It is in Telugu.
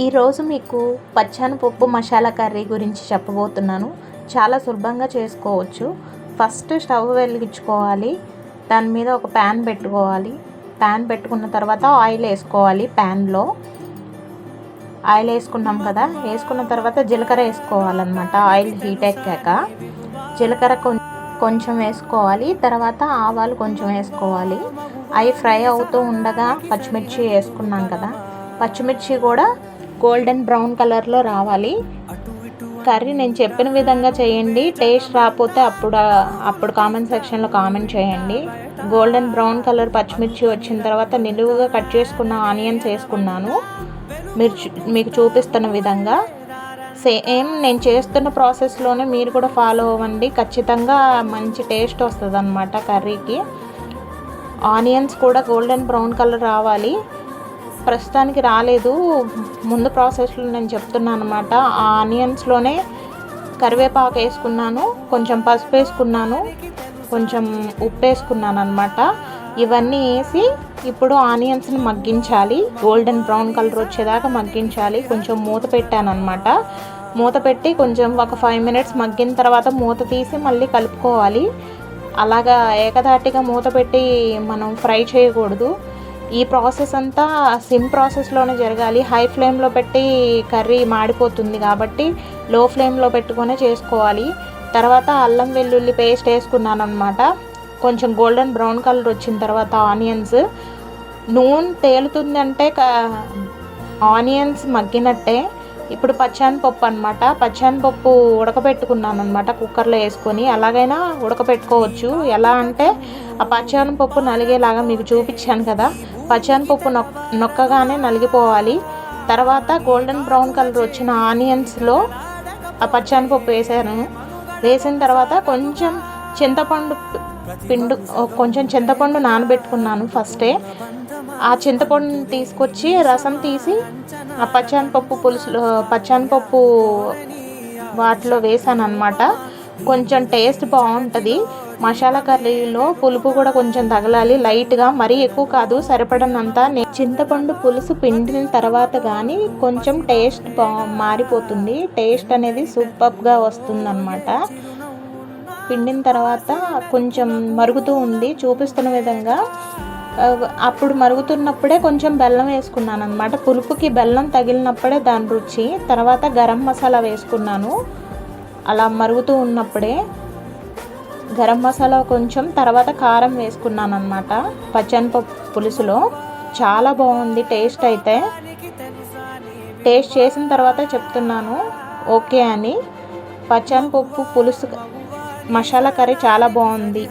ఈరోజు మీకు పచ్చానపప్పు మసాలా కర్రీ గురించి చెప్పబోతున్నాను. చాలా సులభంగా చేసుకోవచ్చు. ఫస్ట్ స్టవ్ వెలిగించుకోవాలి. దాని మీద ఒక ప్యాన్ పెట్టుకోవాలి. ప్యాన్ పెట్టుకున్న తర్వాత ఆయిల్ వేసుకోవాలి ప్యాన్లో. ఆయిల్ వేసుకున్నాం కదా? వేసుకున్న తర్వాత జీలకర్ర వేసుకోవాలన్నమాట. ఆయిల్ హీట్ ఎక్కాక జీలకర్ర కొం- కొంచెం వేసుకోవాలి. తర్వాత ఆవాలు కొంచెం వేసుకోవాలి. అవి ఫ్రై అవుతూ ఉండగా పచ్చిమిర్చి వేసుకున్నాం కదా? పచ్చిమిర్చి కూడా గోల్డెన్ బ్రౌన్ కలర్లో రావాలి. కర్రీ నేను చెప్పిన విధంగా చేయండి. టేస్ట్ రాకపోతే అప్పుడు అప్పుడు కామెంట్ సెక్షన్లో కామెంట్ చేయండి. గోల్డెన్ బ్రౌన్ కలర్ పచ్చిమిర్చి వచ్చిన తర్వాత నిలువుగా కట్ చేసుకున్న ఆనియన్స్ వేసుకున్నాను. మీరు మీకు చూపిస్తున్న విధంగా. సేమ్ నేను చేస్తున్న ప్రాసెస్లోనే మీరు కూడా ఫాలో అవ్వండి. ఖచ్చితంగా మంచి టేస్ట్ వస్తుంది అన్నమాట కర్రీకి. ఆనియన్స్ కూడా గోల్డెన్ బ్రౌన్ కలర్ రావాలి. ప్రస్తుతానికి రాలేదు. ముందు ప్రాసెస్లో నేను చెప్తున్నాను అనమాట ఆ ఆనియన్స్లోనే కరివేపాకు వేసుకున్నాను కొంచెం పసుపు వేసుకున్నాను కొంచెం ఉప్పు వేసుకున్నాను అనమాట ఇవన్నీ వేసి ఇప్పుడు ఆనియన్స్ని మగ్గించాలి. గోల్డెన్ బ్రౌన్ కలర్ వచ్చేదాకా మగ్గించాలి. కొంచెం మూత పెట్టాను అనమాట మూత పెట్టి కొంచెం ఒక ఫైవ్ మినిట్స్ మగ్గిన తర్వాత మూత తీసి మళ్ళీ కలుపుకోవాలి. అలాగా ఏకధాటిగా మూత పెట్టి మనం ఫ్రై చేయకూడదు. ఈ ప్రాసెస్ అంతా సిమ్ ప్రాసెస్లోనే జరగాలి. హై ఫ్లేమ్లో పెట్టి కర్రీ మాడిపోతుంది కాబట్టి లో ఫ్లేమ్లో పెట్టుకొని చేసుకోవాలి. తర్వాత అల్లం వెల్లుల్లి పేస్ట్ వేసుకున్నాను అనమాట కొంచెం గోల్డెన్ బ్రౌన్ కలర్ వచ్చిన తర్వాత ఆనియన్స్. నూనె తేలుతుందంటే క- ఆనియన్స్ మగ్గినట్టే. ఇప్పుడు పచ్చానపప్పు అనమాట పచ్చానపప్పు ఉడకబెట్టుకున్నాను అనమాట కుక్కర్లో వేసుకొని. అలాగైనా ఉడకబెట్టుకోవచ్చు. ఎలా అంటే ఆ పచ్చానపప్పు నలిగేలాగా మీకు చూపించాను కదా. పచ్చానపప్పు నొక్ నొక్కగానే నలిగిపోవాలి. తర్వాత గోల్డెన్ బ్రౌన్ కలర్ వచ్చిన ఆనియన్స్లో ఆ పచ్చానపప్పు వేసాను. వేసిన తర్వాత కొంచెం చింతపండు పిండు కొంచెం చింతపండు నానబెట్టుకున్నాను ఫస్టే ఆ చింతపండు తీసుకొచ్చి రసం తీసి ఆ పచ్చానపప్పు పులుసులో పచ్చానపప్పు వాటిలో వేసాను అనమాట కొంచెం టేస్ట్ బాగుంటుంది. మసాలా కర్రీలో పులుపు కూడా కొంచెం తగలాలి. లైట్గా మరీ ఎక్కువ కాదు సరిపడనంత చింతపండు పులుసు పిండిన తర్వాత కానీ కొంచెం టేస్ట్ బా మారిపోతుంది. టేస్ట్ అనేది సూపర్గా వస్తుందన్నమాట. పిండిన తర్వాత కొంచెం మరుగుతూ ఉంది. చూపిస్తున్న విధంగా అప్పుడు మరుగుతున్నప్పుడే కొంచెం బెల్లం వేసుకున్నాను అనమాట పులుపుకి బెల్లం తగిలినప్పుడే దాని రుచి తర్వాత గరం మసాలా వేసుకున్నాను. అలా మరుగుతూ ఉన్నప్పుడే గరం మసాలా కొంచెం తర్వాత కారం వేసుకున్నాను అనమాట పచ్చనిపప్పు పులుసులో చాలా బాగుంది టేస్ట్ అయితే. టేస్ట్ చేసిన తర్వాత చెప్తున్నాను ఓకే అని. పచ్చనిపప్పు పులుసు మసాలా కర్రీ చాలా బాగుంది.